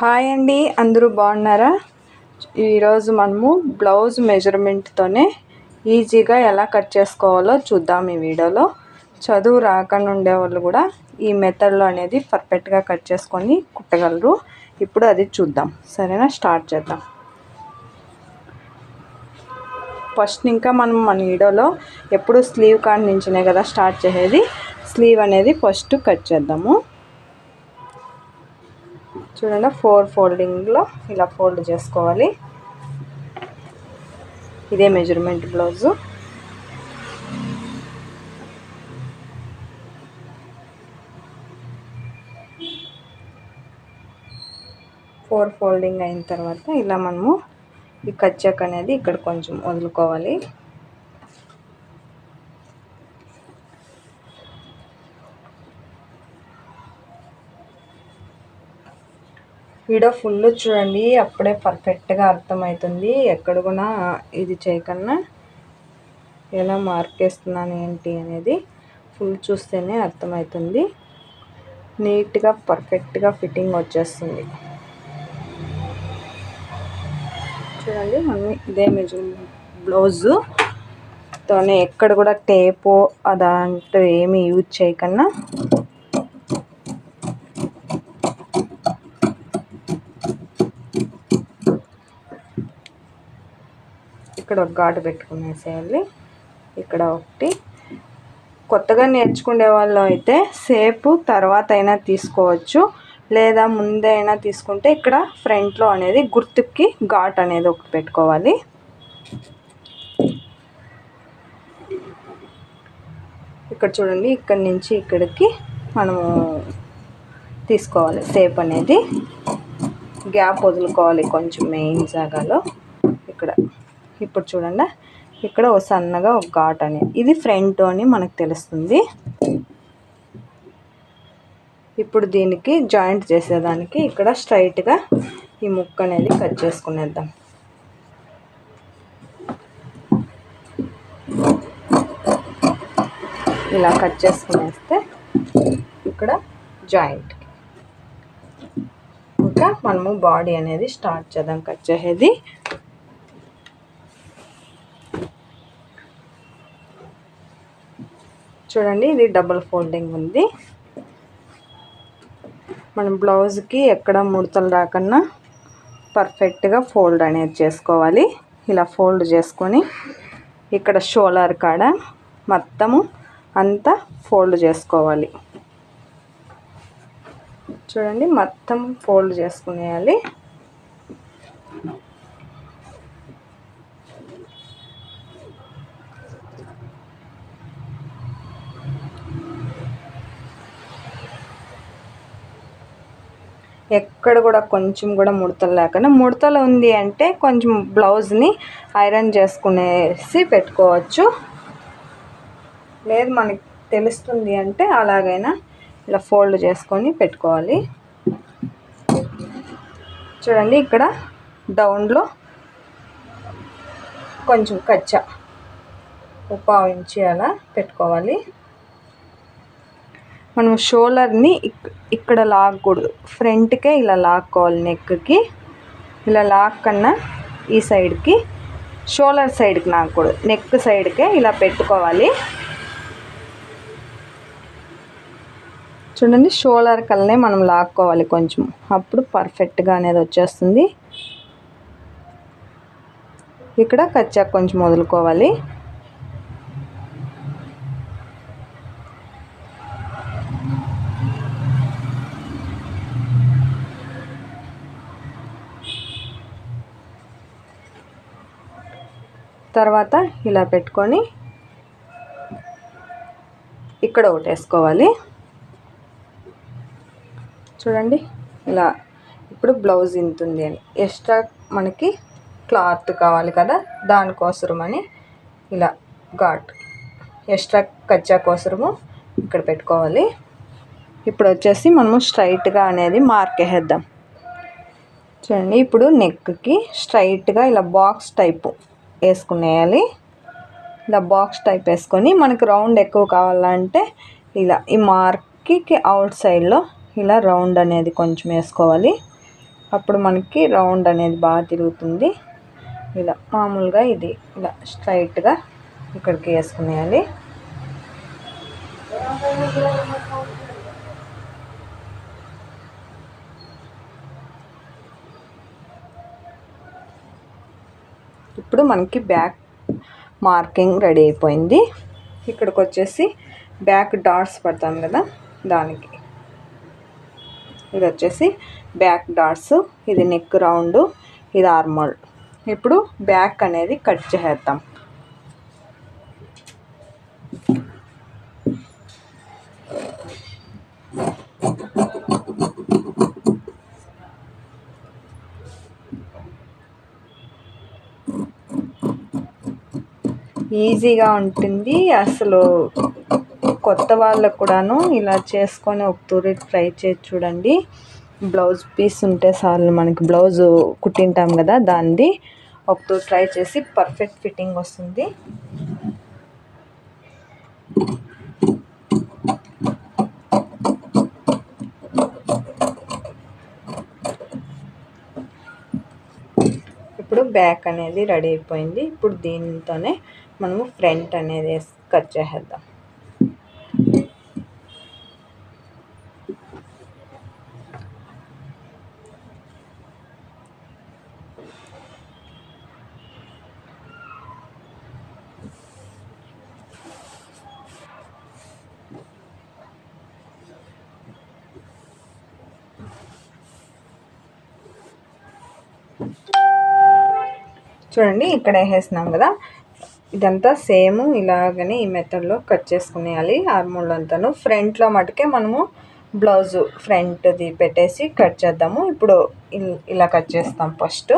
Hi అండి అందరూ బాగున్నారా? ఈరోజు మనము బ్లౌజ్ మెజర్మెంట్తోనే ఈజీగా ఎలా కట్ చేసుకోవాలో చూద్దాం ఈ వీడియోలో. చదువు రాకుండా ఉండేవాళ్ళు కూడా ఈ మెథడ్లో అనేది పర్ఫెక్ట్గా కట్ చేసుకొని కుట్టగలరు. ఇప్పుడు అది చూద్దాం. సరేనా? స్టార్ట్ చేద్దాం. ఫస్ట్ ఇంకా మనం మన వీడియోలో ఎప్పుడు స్లీవ్ కాడ నుంచినే కదా స్టార్ట్ చేసేది. స్లీవ్ అనేది ఫస్ట్ కట్ చేద్దాము. చూడండి ఫోర్ ఫోల్డింగ్లో ఇలా ఫోల్డ్ చేసుకోవాలి. ఇదే మెజర్మెంట్ బ్లౌజు. ఫోర్ ఫోల్డింగ్ అయిన తర్వాత ఇలా మనము ఈ కచ్చక్ అనేది ఇక్కడ కొంచెం వదులుకోవాలి. వీడియో ఫుల్ చూడండి అప్పుడే పర్ఫెక్ట్గా అర్థమవుతుంది. ఎక్కడ కూడా ఇది చేయకన్నా ఎలా మార్కేస్తున్నాను ఏంటి అనేది ఫుల్ చూస్తేనే అర్థమవుతుంది. నీట్గా పర్ఫెక్ట్గా ఫిట్టింగ్ వచ్చేస్తుంది. చూడండి మమ్మీ ఇదే మెజర్మెంట్ బ్లౌజు తోనే ఎక్కడ కూడా టేపు అదంతా ఏమి యూజ్ చేయకన్నా ఇక్కడ ఒక ఘాటు పెట్టుకునేసేయాలి. ఇక్కడ ఒకటి. కొత్తగా నేర్చుకునే వాళ్ళు అయితే సేపు తర్వాత అయినా తీసుకోవచ్చు. లేదా ముందే అయినా తీసుకుంటే ఇక్కడ ఫ్రంట్లో అనేది గుర్తుకి ఘాట్ అనేది ఒకటి పెట్టుకోవాలి. ఇక్కడ చూడండి ఇక్కడ నుంచి ఇక్కడికి మనము తీసుకోవాలి. సేప్ అనేది గ్యాప్ వదులుకోవాలి కొంచెం మెయిన్ జాగాలో. ఇప్పుడు చూడండి. ఇక్కడ ఒక సన్నగా ఒక ఘాట్ అనేది ఇది ఫ్రంట్ అని మనకు తెలుస్తుంది. ఇప్పుడు దీనికి జాయింట్ చేసేదానికి ఇక్కడ స్ట్రైట్గా ఈ ముక్క అనేది కట్ చేసుకునేద్దాం. ఇలా కట్ చేసుకునేస్తే ఇక్కడ జాయింట్. ఇంకా మనము బాడీ అనేది స్టార్ట్ చేద్దాం కట్ చేసేది. చూడండి ఇది డబుల్ ఫోల్డింగ్ ఉంది. మనం బ్లౌజ్కి ఎక్కడ ముడతలు రాకన్నా పర్ఫెక్ట్గా ఫోల్డ్ అనేది చేసుకోవాలి. ఇలా ఫోల్డ్ చేసుకొని ఇక్కడ షోలర్ కాడ మొత్తము అంతా ఫోల్డ్ చేసుకోవాలి. చూడండి మొత్తం ఫోల్డ్ చేసుకునేయాలి. ఎక్కడ కూడా కొంచెం కూడా ముడతలు లేకుండా ముడతలు ఉంది అంటే కొంచెం బ్లౌజ్ని ఐరన్ చేసుకునేసి పెట్టుకోవచ్చు. లేదు మనకి తెలుస్తుంది అంటే అలాగైనా ఇలా ఫోల్డ్ చేసుకొని పెట్టుకోవాలి. చూడండి ఇక్కడ డౌన్లో కొంచెం కచ్చా ఉపావు అలా పెట్టుకోవాలి. మనం షోల్డర్ని ఇక్కడ లాగకూడదు ఫ్రంట్కే ఇలా లాక్కోవాలి నెక్కి. ఇలా లాక్కన్నా ఈ సైడ్కి షోల్డర్ సైడ్కి లాగకూడదు నెక్ సైడ్కే ఇలా పెట్టుకోవాలి. చూడండి షోల్డర్ కల్నే మనం లాక్కోవాలి కొంచెం. అప్పుడు పర్ఫెక్ట్గా అనేది వచ్చేస్తుంది. ఇక్కడ కచ్చా కొంచెం వదులుకోవాలి. తర్వాత ఇలా పెట్టుకొని ఇక్కడ ఒకటి వేసుకోవాలి. చూడండి ఇలా ఇప్పుడు బ్లౌజ్ ఇంతుంది అని. ఎక్స్ట్రా మనకి క్లాత్ కావాలి కదా దానికోసరమని ఇలా ఘాట్ ఎక్స్ట్రా కచ్చా కోసరము ఇక్కడ పెట్టుకోవాలి. ఇప్పుడు వచ్చేసి మనము స్ట్రైట్గా అనేది మార్క్ వేసేద్దాం. చూడండి ఇప్పుడు నెక్కి స్ట్రైట్గా ఇలా బాక్స్ టైపు వేసుకునేయాలి. ఇలా బాక్స్ టైప్ వేసుకొని మనకు రౌండ్ ఎక్కువ కావాలంటే ఇలా ఈ మార్క్కి అవుట్ సైడ్లో ఇలా రౌండ్ అనేది కొంచెం వేసుకోవాలి. అప్పుడు మనకి రౌండ్ అనేది బాగా తిరుగుతుంది. ఇలా మామూలుగా ఇది ఇలా స్ట్రైట్గా ఇక్కడికి వేసుకునేయాలి. ఇప్పుడు మనకి బ్యాక్ మార్కింగ్ రెడీ అయిపోయింది. ఇక్కడికి వచ్చేసి బ్యాక్ డాట్స్ పడతాం కదా దానికి. ఇది వచ్చేసి బ్యాక్ డాట్స్ ఇది నెక్ రౌండ్ ఇది ఆర్మోల్. ఇప్పుడు బ్యాక్ అనేది కట్ చేసేద్దాం. ఈజీగా ఉంటుంది. అసలు కొత్త వాళ్ళకు కూడాను ఇలా చేసుకొని ఒక తూరి ట్రై చేసి చూడండి. బ్లౌజ్ పీస్ ఉంటే చాలు మనకి బ్లౌజ్ కుట్టింటాం కదా దాన్ని ఒక తూరి ట్రై చేసి పర్ఫెక్ట్ ఫిట్టింగ్ వస్తుంది. బ్యాక్ అనేది రెడీ అయిపోయింది. ఇప్పుడు దీనితోనే మనము ఫ్రంట్ అనేది కట్ చేసేద్దాం. చూడండి ఇక్కడ వేసేసినాం కదా. ఇదంతా సేమ్ ఇలాగనే ఈ మెథడ్లో కట్ చేసుకునేయాలి ఆర్మోల్ అంతాను. ఫ్రంట్లో మటుకే మనము బ్లౌజ్ ఫ్రంట్ది పెట్టేసి కట్ చేద్దాము. ఇప్పుడు ఇలా కట్ చేస్తాం ఫస్ట్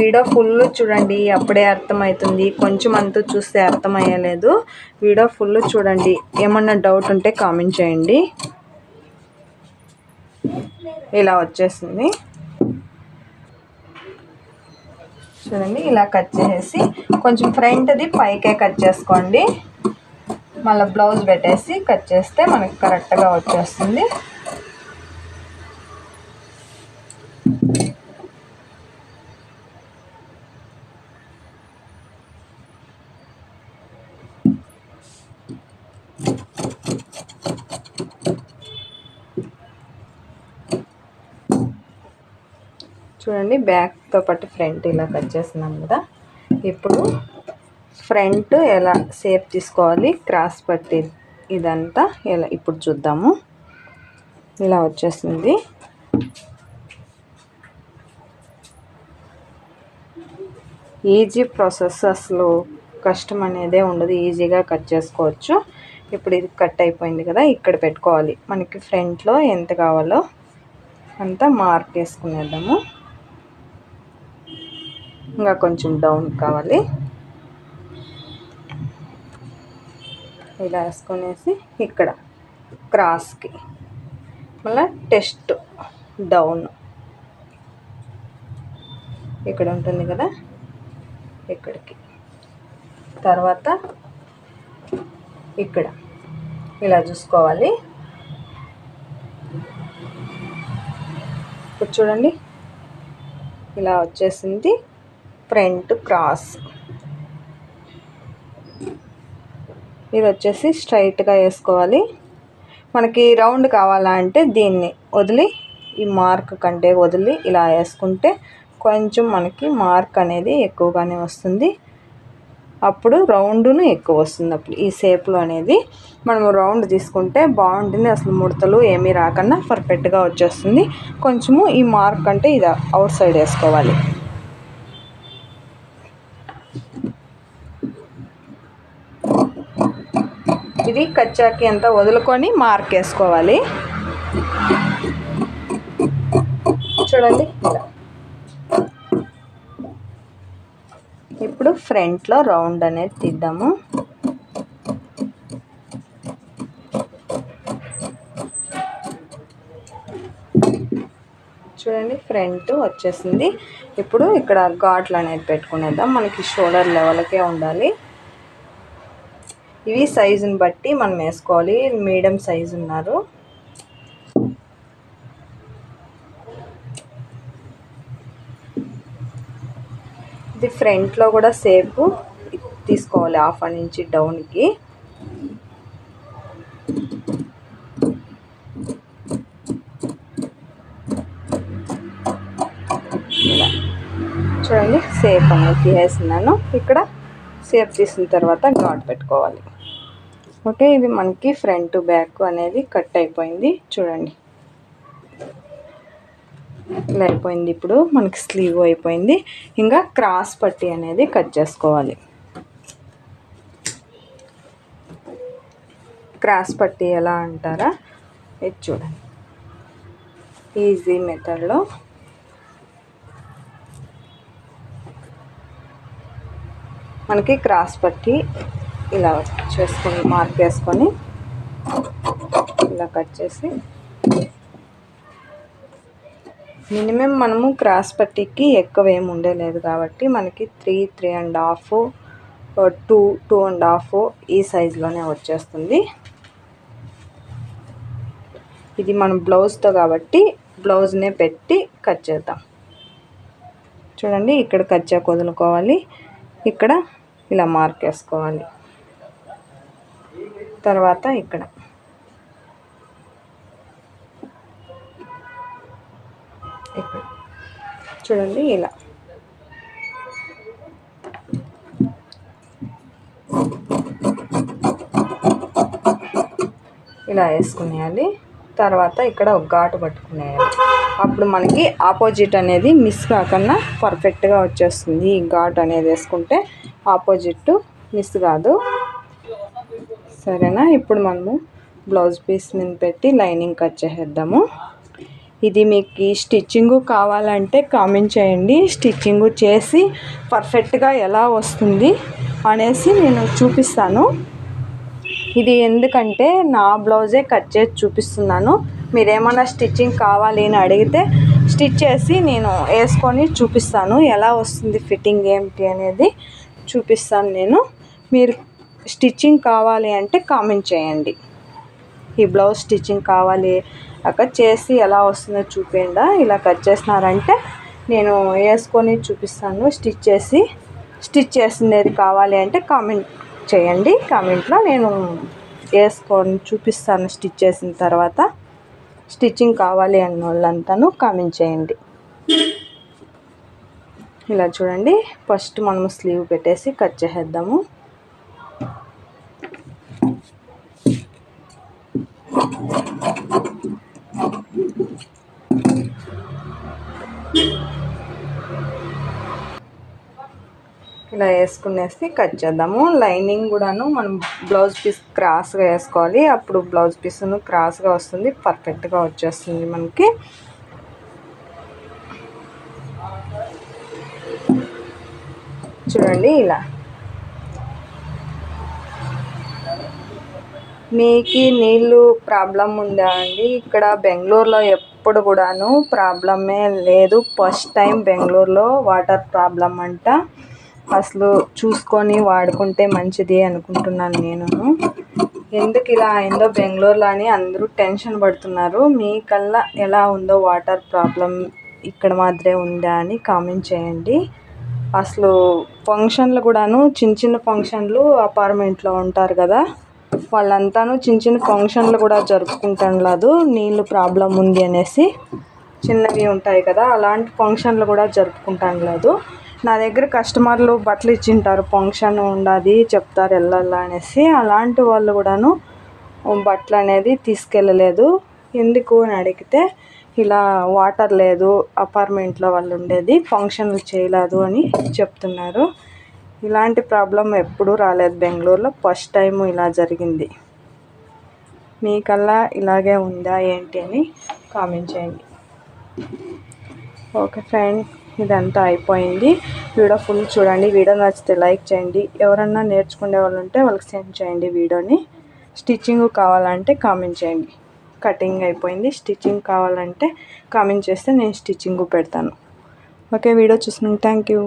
వీడియో ఫుల్ చూడండి అప్పుడే అర్థమవుతుంది. కొంచెం అంతా చూస్తే అర్థమయ్యలేదు. వీడియో ఫుల్ చూడండి. ఏమన్నా డౌట్ ఉంటే కామెంట్ చేయండి. ఇలా వచ్చేసింది. చూడండి ఇలా కట్ చేసేసి కొంచెం ఫ్రంట్ది పైకే కట్ చేసుకోండి. మళ్ళీ బ్లౌజ్ పెట్టేసి కట్ చేస్తే మనకి కరెక్ట్గా వచ్చేస్తుంది. చూడండి బ్యాక్తో పాటు ఫ్రంట్ ఇలా కట్ చేస్తున్నాం కదా. ఇప్పుడు ఫ్రంట్ ఎలా షేప్ తీసుకోవాలి క్రాస్ పట్టి ఇదంతా ఎలా ఇప్పుడు చూద్దాము. ఇలా వచ్చేసింది. ఈజీ ప్రాసెస్ అసలు కష్టం అనేదే ఉండదు ఈజీగా కట్ చేసుకోవచ్చు. ఇప్పుడు ఇది కట్ అయిపోయింది కదా ఇక్కడ పెట్టుకోవాలి. మనకి ఫ్రంట్లో ఎంత కావాలో అంతా మార్క్ వేసుకునేద్దాము. ఇంకా కొంచెం డౌన్ కావాలి. ఇలా వేసుకునేసి ఇక్కడ క్రాస్కి మళ్ళీ టెస్ట్ డౌన్. ఇక్కడ ఉంటుంది కదా? ఇక్కడికి. తర్వాత ఇక్కడ. ఇలా చూసుకోవాలి. ఇప్పుడు చూడండి. ఇలా వచ్చేసింది. Front cross. ఇది వచ్చేసి స్ట్రైట్గా వేసుకోవాలి. మనకి రౌండ్ కావాలా అంటే దీన్ని వదిలి ఈ మార్క్ కంటే వదిలి ఇలా వేసుకుంటే కొంచెం మనకి మార్క్ అనేది ఎక్కువగానే వస్తుంది. అప్పుడు రౌండ్ను ఎక్కువ వస్తుంది. అప్పుడు ఈ షేప్లో అనేది మనం రౌండ్ తీసుకుంటే బాగుంటుంది. అసలు ముడతలు ఏమీ రాకుండా పర్ఫెక్ట్గా వచ్చేస్తుంది. కొంచెము ఈ మార్క్ అంటే ఇది అవుట్ సైడ్ వేసుకోవాలి. ఇది కచ్చాకి అంతా వదులుకొని మార్క్ వేసుకోవాలి. చూడండి. ఇలా ఇప్పుడు ఫ్రంట్లో రౌండ్ అనేది తీద్దాము. చూడండి ఫ్రంట్ వచ్చేసింది. ఇప్పుడు ఇక్కడ ఘాట్లు అనేది పెట్టుకునేద్దాం. మనకి షోల్డర్ లెవెల్కే ఉండాలి. ఇవి సైజుని బట్టి మనం వేసుకోవాలి. మీడియం సైజు ఉన్నారు. ఇది ఫ్రంట్లో కూడా సేపు తీసుకోవాలి హాఫ్ నుంచి డౌన్కి. చూడండి సేప్ అనేది తీసేసినాను. ఇక్కడ సేప్ తీసిన తర్వాత ఘాట్ పెట్టుకోవాలి. ఓకే ఇది మనకి ఫ్రంట్ బ్యాక్ అనేది కట్ అయిపోయింది. చూడండి. ఇలా అయిపోయింది ఇప్పుడు మనకి స్లీవ్ అయిపోయింది. ఇంకా క్రాస్ పట్టి అనేది కట్ చేసుకోవాలి. క్రాస్ పట్టి ఎలా అంటారా? ఇది చూడండి. ఈజీ మెథడ్లో మనకి క్రాస్ పట్టి ఇలా చేసుకొని మార్క్ వేసుకొని ఇలా కట్ చేసి మినిమం మనము క్రాస్ పట్టీకి ఎక్కువ ఏమి ఉండేలేదు కాబట్టి మనకి three three and half two two and half ఈ సైజులోనే వచ్చేస్తుంది. ఇది మనం బ్లౌజ్తో కాబట్టి బ్లౌజ్నే పెట్టి కట్ చేద్దాం. చూడండి ఇక్కడ కచ్చా వదులుకోవాలి. ఇక్కడ ఇలా మార్క్ వేసుకోవాలి తర్వాత ఇక్కడ. ఇక్కడ. చూడండి ఇలా. ఇలా వేసుకునేయాలి. తర్వాత ఇక్కడ ఒక ఘాటు పట్టుకునేయాలి. అప్పుడు మనకి ఆపోజిట్ అనేది మిస్ కాకుండా పర్ఫెక్ట్గా వచ్చేస్తుంది. ఈ ఘాట్ అనేది వేసుకుంటే ఆపోజిట్ మిస్ కాదు. సరేనా? ఇప్పుడు మనము బ్లౌజ్ పీస్ మీద పెట్టి లైనింగ్ కట్ చేసేద్దాము. ఇది మీకు స్టిచ్చింగ్ కావాలంటే కామెంట్ చేయండి. స్టిచ్చింగు చేసి పర్ఫెక్ట్గా ఎలా వస్తుంది అనేసి నేను చూపిస్తాను. ఇది ఎందుకంటే నా బ్లౌజే కట్ చేసి చూపిస్తున్నాను. మీరేమన్నా స్టిచ్చింగ్ కావాలి అని అడిగితే స్టిచ్ చేసి నేను వేసుకొని చూపిస్తాను. ఎలా వస్తుంది ఫిట్టింగ్ ఏమిటి అనేది చూపిస్తాను నేను. మీరు స్టిచ్చింగ్ కావాలి అంటే కామెంట్ చేయండి. ఈ బ్లౌజ్ స్టిచ్చింగ్ కావాలి. అక్క చేసి ఎలా వస్తుందో చూపిండా ఇలా కట్ చేసినారంటే నేను వేసుకొని చూపిస్తాను. స్టిచ్ చేసి స్టిచ్ చేసినది కావాలి అంటే కామెంట్ చేయండి. కామెంట్లో నేను వేసుకొని చూపిస్తాను స్టిచ్ చేసిన తర్వాత. స్టిచ్చింగ్ కావాలి అన్న వాళ్ళంతాను కామెంట్ చేయండి. ఇలా చూడండి. ఫస్ట్ మనము స్లీవ్ పెట్టేసి కట్ చేసేద్దాము. ఇలా వేసుకునేసి కట్ చేద్దాము. లైనింగ్ కూడాను మనం బ్లౌజ్ పీస్ క్రాస్గా వేసుకోవాలి. అప్పుడు బ్లౌజ్ పీస్ను క్రాస్గా వస్తుంది. పర్ఫెక్ట్గా వచ్చేస్తుంది మనకి. చూడండి ఇలా. మీకు నీళ్ళు ప్రాబ్లం ఉందా అండి? ఇక్కడ బెంగళూరులో ఎప్పుడు కూడాను ప్రాబ్లమే లేదు. ఫస్ట్ టైం బెంగళూరులో వాటర్ ప్రాబ్లం అంట. అసలు చూసుకొని వాడుకుంటే మంచిది అనుకుంటున్నాను నేను. ఎందుకు ఇలా అయిందో బెంగళూరులో అని అందరూ టెన్షన్ పడుతున్నారు. మీకల్లా ఎలా ఉందో వాటర్ ప్రాబ్లం ఇక్కడ మాత్రమే ఉందా అని కామెంట్ చేయండి. అసలు ఫంక్షన్లు కూడాను చిన్న చిన్న ఫంక్షన్లు అపార్ట్మెంట్లో ఉంటారు కదా. వాళ్ళంతాను చిన్న చిన్న ఫంక్షన్లు కూడా జరుపుకుంటాను నీళ్ళు ప్రాబ్లం ఉంది అనేసి చిన్నవి ఉంటాయి కదా అలాంటి ఫంక్షన్లు కూడా జరుపుకుంటాను లేదు నా దగ్గర కస్టమర్లు బట్టలు ఇచ్చింటారు ఫంక్షన్ ఉండదు చెప్తారు వెళ్ళాలా అనేసి. అలాంటి వాళ్ళు కూడాను బట్టలు అనేది తీసుకెళ్ళలేదు. ఎందుకు అని అడిగితే ఇలా వాటర్ లేదు అపార్ట్మెంట్లో వాళ్ళు ఉండేది ఫంక్షన్లు చేయలేదు అని చెప్తున్నారు. ఇలాంటి ప్రాబ్లం ఎప్పుడూ రాలేదు. బెంగళూరులో ఫస్ట్ టైం ఇలా జరిగింది. మీకల్లా ఇలాగే ఉందా ఏంటి అని కామెంట్ చేయండి. ఓకే ఫ్రెండ్ ఇదంతా అయిపోయింది. వీడియో ఫుల్ చూడండి. వీడియో నచ్చితే లైక్ చేయండి. ఎవరన్నా నేర్చుకునే వాళ్ళు ఉంటే వాళ్ళకి సెండ్ చేయండి వీడియోని. స్టిచ్చింగ్ కావాలంటే కామెంట్ చేయండి. కటింగ్ అయిపోయింది. స్టిచ్చింగ్ కావాలంటే కామెంట్ చేస్తే నేను స్టిచ్చింగ్ పెడతాను. ఓకే వీడియో చూసినాను థ్యాంక్ యూ.